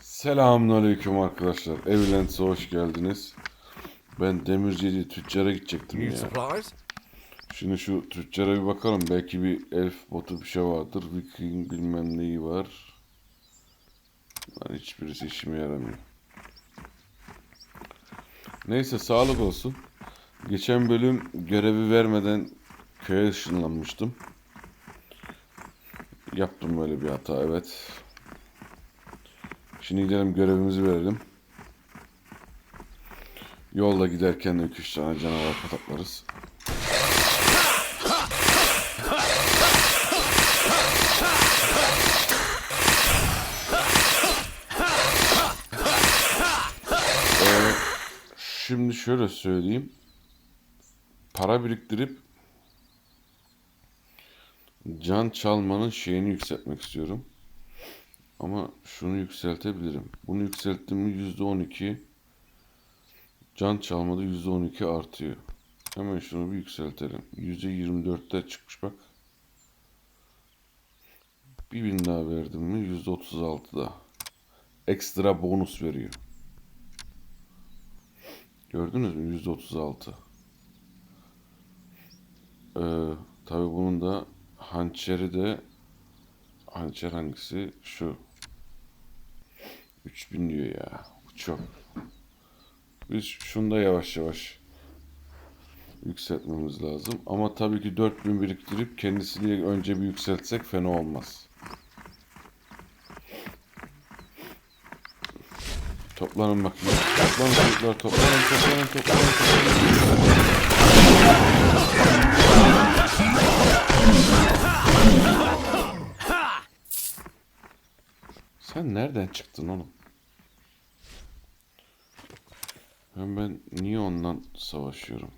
Selamünaleyküm arkadaşlar. Evilents'e hoş geldiniz. Ben Demirci'de tüccara gidecektim ya. Şimdi şu tüccara bir bakalım. Belki bir elf botu bir şey vardır. Viking bilmem neyi var. Lan hiçbirisi işime yaramıyor. Neyse sağlık olsun. Geçen bölüm görevi vermeden köye ışınlanmıştım. Yaptım böyle bir hata evet. Şimdi gidelim görevimizi verelim. Yolda giderken de 2-3 tane canavar pataklarız. Ee, şimdi şöyle söyleyeyim. Para biriktirip can çalmanın şeyini yükseltmek istiyorum. Ama şunu yükseltebilirim. Bunu yükselttim mi %12 can çalmada %12 artıyor. Hemen şunu bir yükseltelim. %24'te çıkmış bak. Bir bin daha verdim mi %36'da. Ekstra bonus veriyor. Gördünüz mü? %36. Ee, tabii bunun da hançeri de hançer hangisi? Şu. 3000 diyor ya. Çok. Biz şunu da yavaş yavaş yükseltmemiz lazım. Ama tabii ki 4000 biriktirip kendisini önce bir yükseltsek fena olmaz. Toplanın bakayım. Toplanın çocuklar. Toplanın, toplanın, toplanın, toplanın. Sen nereden çıktın oğlum? Ben, ben niye ondan savaşıyorum?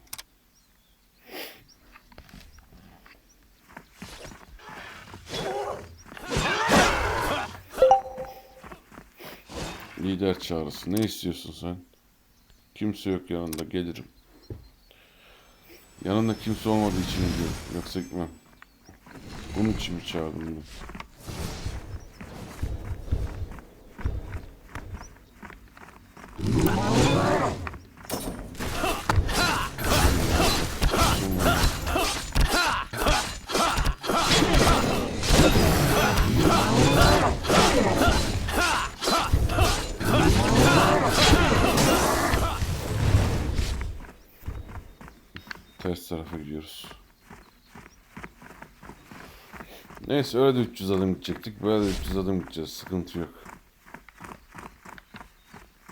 Lider çağrısı. Ne istiyorsun sen? Kimse yok yanında. Gelirim. Yanında kimse olmadığı için gidiyorum. Yoksa gitmem. Bunun için mi çağırdın beni? Neyse öyle de 300 adım gidecektik. Böyle de 300 adım gideceğiz. Sıkıntı yok.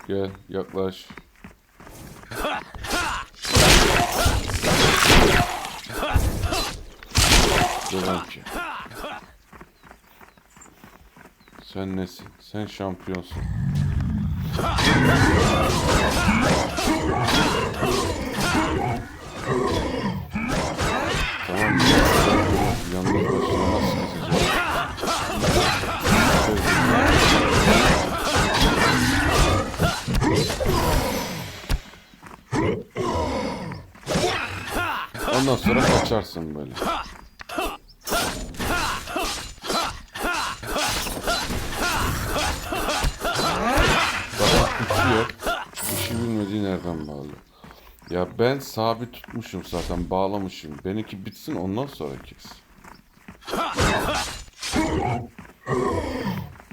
Gel yaklaş. Devam ki. Sen nesin? Sen şampiyonsun. Ondan sonra kaçarsın böyle. Baba uçuyor. İşi bilmediği nereden bağlıyor? Ya ben sabit tutmuşum zaten bağlamışım. Benimki bitsin ondan sonra kes.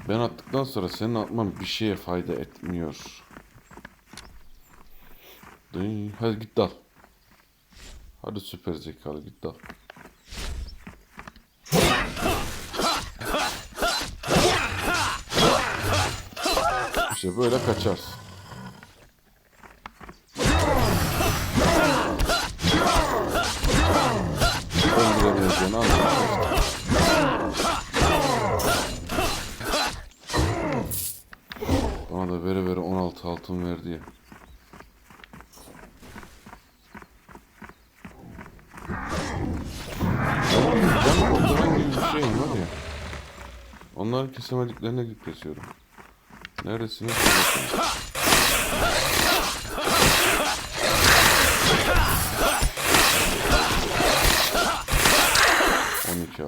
Ben attıktan sonra senin atman bir şeye fayda etmiyor. Hadi git dal. Hadi süper zekalı git dal. İşte böyle kaçarsın. Kesemediklerine gidip kesiyorum. Neredesiniz? On iki.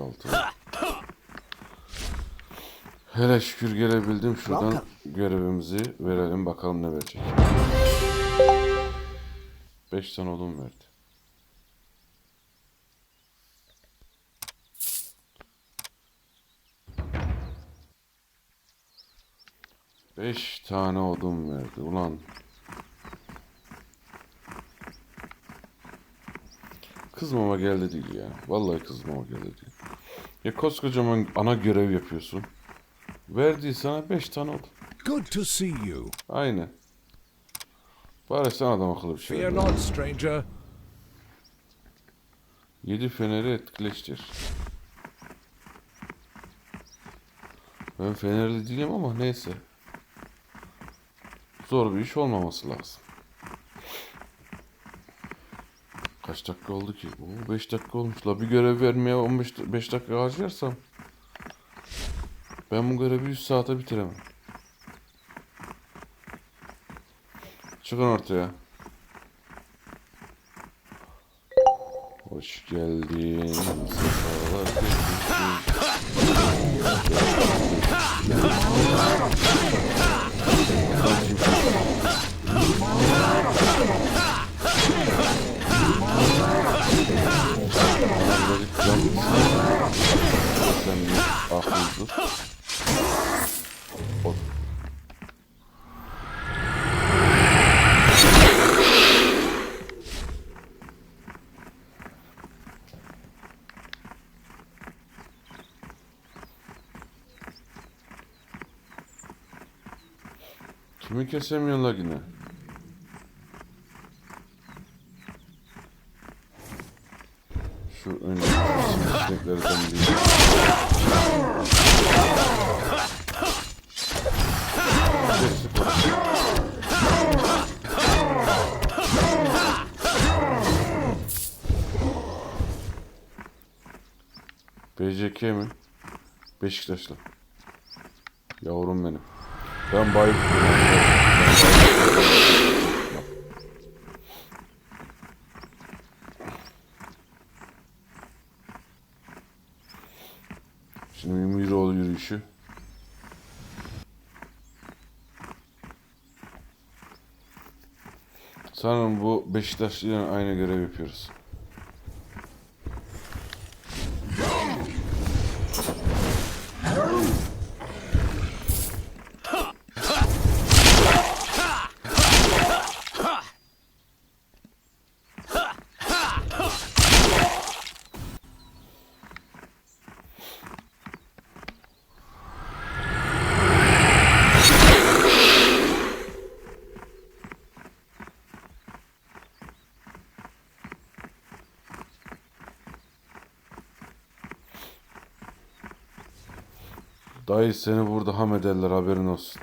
Hele şükür gelebildim. Şuradan görevimizi verelim bakalım ne verecek. 5 tane odun verdi. Beş tane odun verdi. Ulan. Kızmama geldi değil ya. Vallahi kızmama geldi değil. Ya koskocaman ana görev yapıyorsun. Verdiği sana beş tane odun. Good to see you. Aynen. Bari sen adam akıllı bir şey. Fear not, stranger. Yedi feneri etkileştir. Ben fenerli değilim ama neyse. Zor bir iş olmaması lazım. Kaç dakika oldu ki? Oo 5 dakika olmuş. La bir görev vermeye 15 5 dakika harcarsam ben bu görevi 100 saate bitiremem. Çıkın ortaya. Hoş geldin. Sen bir akıl dur. O- Kimi kesemiyorlar yine? BCK mi? Beşiktaşlı. Yavrum benim. Ben bayılıp Şimdi bir Miroğlu yürüyüşü. Sanırım bu Beşiktaşlı'yla aynı görev yapıyoruz. Dayı seni burada ham ederler haberin olsun.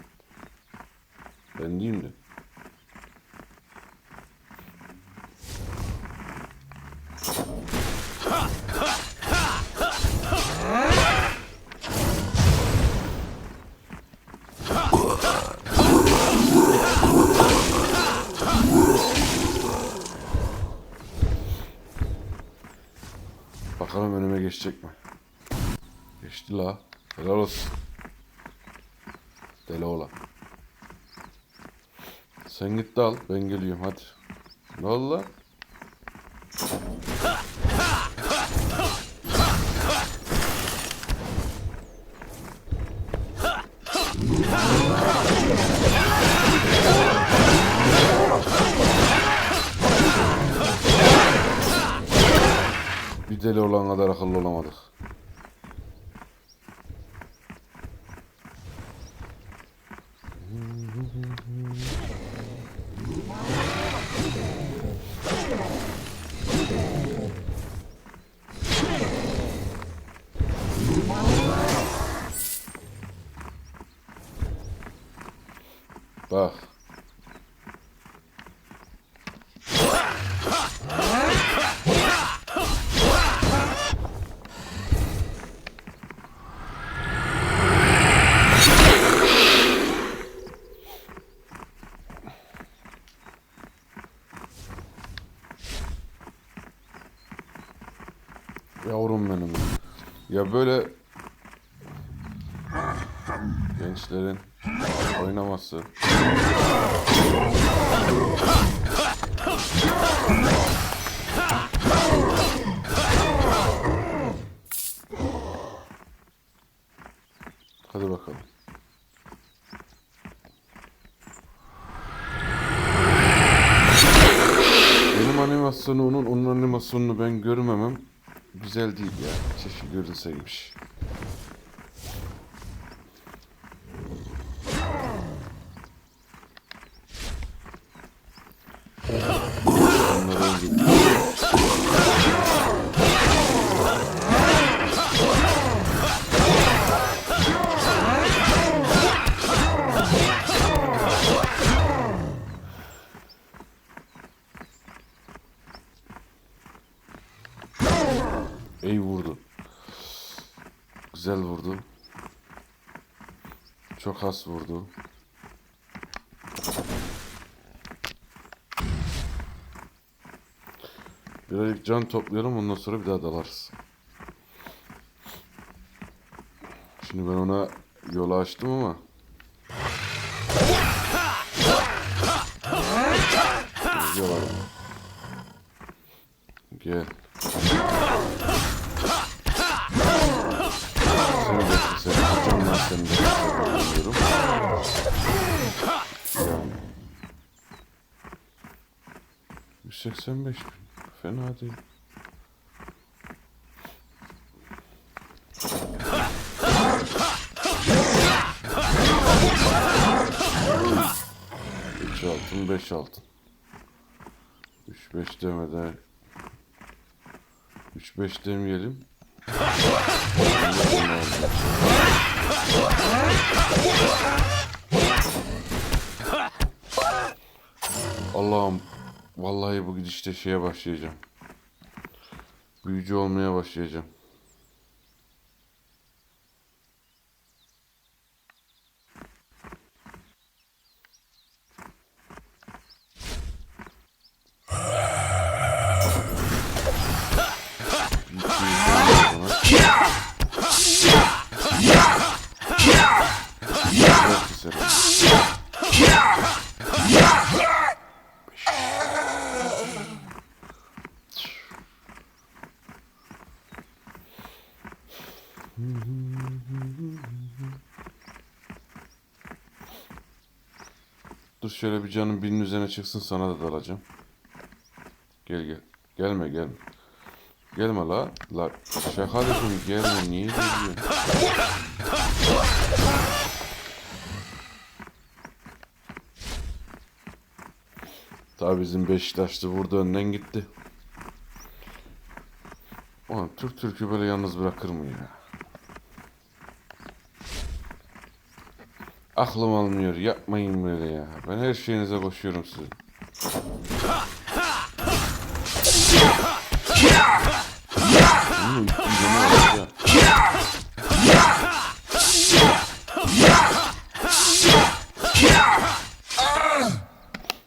Ben diyeyim de. Bakalım önüme geçecek mi? Geçti la. Helal olsun. Deli oğlan. Sen git de al. Ben geliyorum hadi. Lan? Bir deli olan kadar akıllı olamadık. Bak. Yavrum benim. Ya böyle gençlerin oynaması. Hadi bakalım. Benim animasyonu onun, onun animasyonunu ben görmemem güzel değil ya. Keşke görülseymiş. İyi vurdu. Güzel vurdu. Çok has vurdu. Birazcık can toplayalım ondan sonra bir daha dalarız. Şimdi ben ona yolu açtım ama Yol alalım. Gel. Seni bekle seni. Canlar seni bekle. Diyorum. Yani. 185 bin. Fena değil. Üç altın, beş altın. Üç beş demeden Üç beş demeyelim. Allah'ım vallahi bu gidişte şeye başlayacağım. Büyücü olmaya başlayacağım. Dur şöyle bir canım binin üzerine çıksın sana da dalacağım. Gel gel. Gelme gelme. Gelme la. La şaka dedim gelme niye geliyorsun? Tabi bizim Beşiktaşlı burada önden gitti. Ulan Türk Türk'ü böyle yalnız bırakır mı ya? Aklım almıyor. Yapmayın böyle ya. Ben her şeyinize koşuyorum sizin.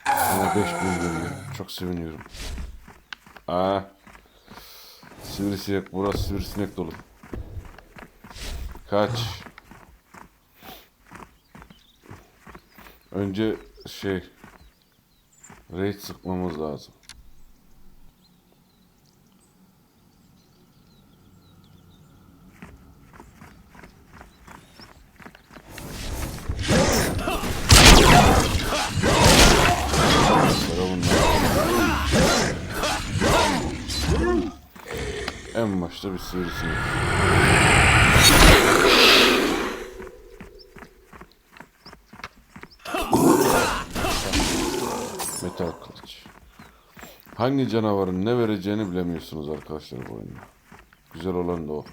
Ama 5000 veriyor. Çok seviniyorum. Aa. Sivrisinek. Burası sivrisinek dolu. Kaç. Önce şey raid sıkmamız lazım. En başta bir sivrisinek. Hangi canavarın ne vereceğini bilemiyorsunuz arkadaşlar bu oyunda. Güzel olan da o.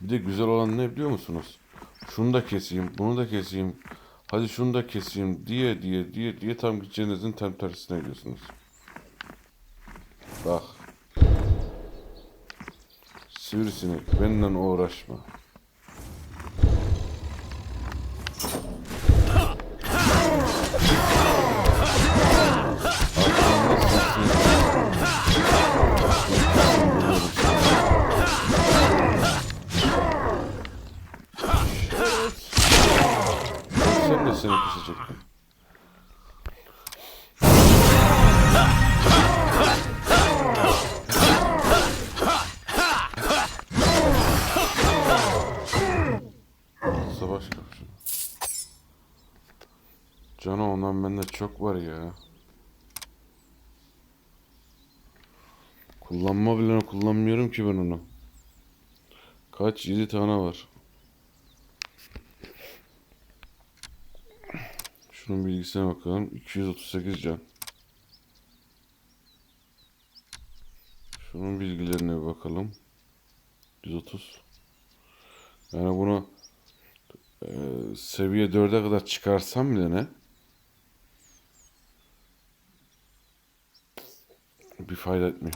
Bir de güzel olan ne biliyor musunuz? Şunu da keseyim, bunu da keseyim. Hadi şunu da keseyim diye diye diye diye tam gideceğinizin tam tersine gidiyorsunuz. Bak. Sivrisinek benden uğraşma. Kesecektim. Savaş kapışını. Cana ondan bende çok var ya. Kullanma bile kullanmıyorum ki ben onu. Kaç? 7 tane var. Şunun bilgisine bakalım. 238 can. Şunun bilgilerine bakalım. 130. Yani bunu e, seviye 4'e kadar çıkarsam bile ne? Bir fayda etmiyor.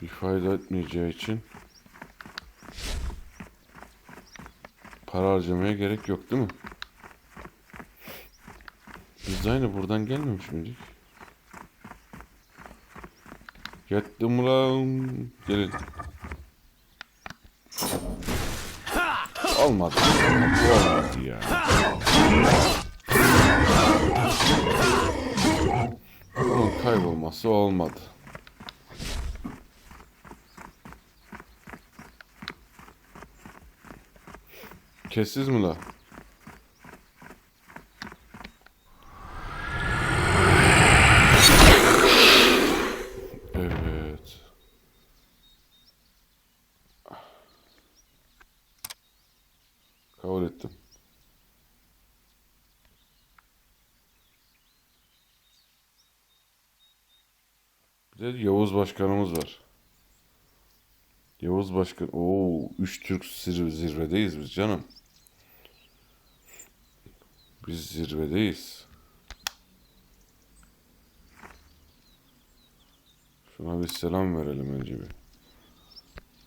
Bir fayda etmeyeceği için para harcamaya gerek yok değil mi? Biz de aynı buradan gelmemiş miydik? Yattım ulan. Gelin. Olmadı. Olmadı ya. Bunun kaybolması olmadı. Kessiz mi la? Evet. Kabul ettim. Bir de Yavuz Başkanımız var. Yavuz Başkan. Oo, üç Türk zir- zirvedeyiz biz canım. Biz zirvedeyiz. Şuna bir selam verelim önce bir.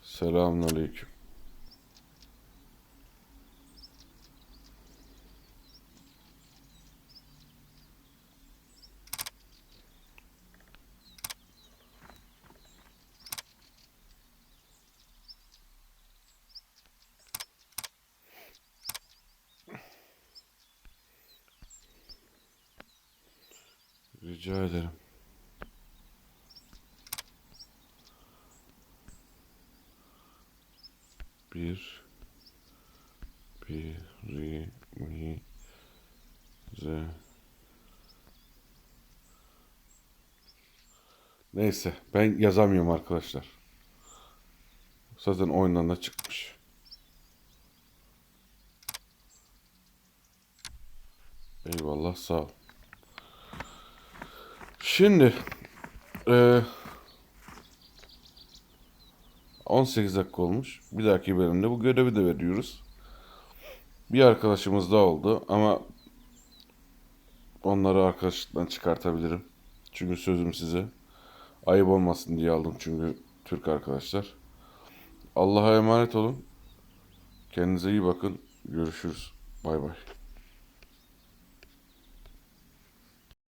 Selamünaleyküm. Rica ederim. Bir bir mi ze Neyse ben yazamıyorum arkadaşlar. Zaten oyundan da çıkmış. Eyvallah sağ ol. Şimdi eee 18 dakika olmuş. Bir dahaki bölümde bu görevi de veriyoruz. Bir arkadaşımız daha oldu ama onları arkadaşlıktan çıkartabilirim. Çünkü sözüm size ayıp olmasın diye aldım çünkü Türk arkadaşlar. Allah'a emanet olun. Kendinize iyi bakın. Görüşürüz. Bay bay.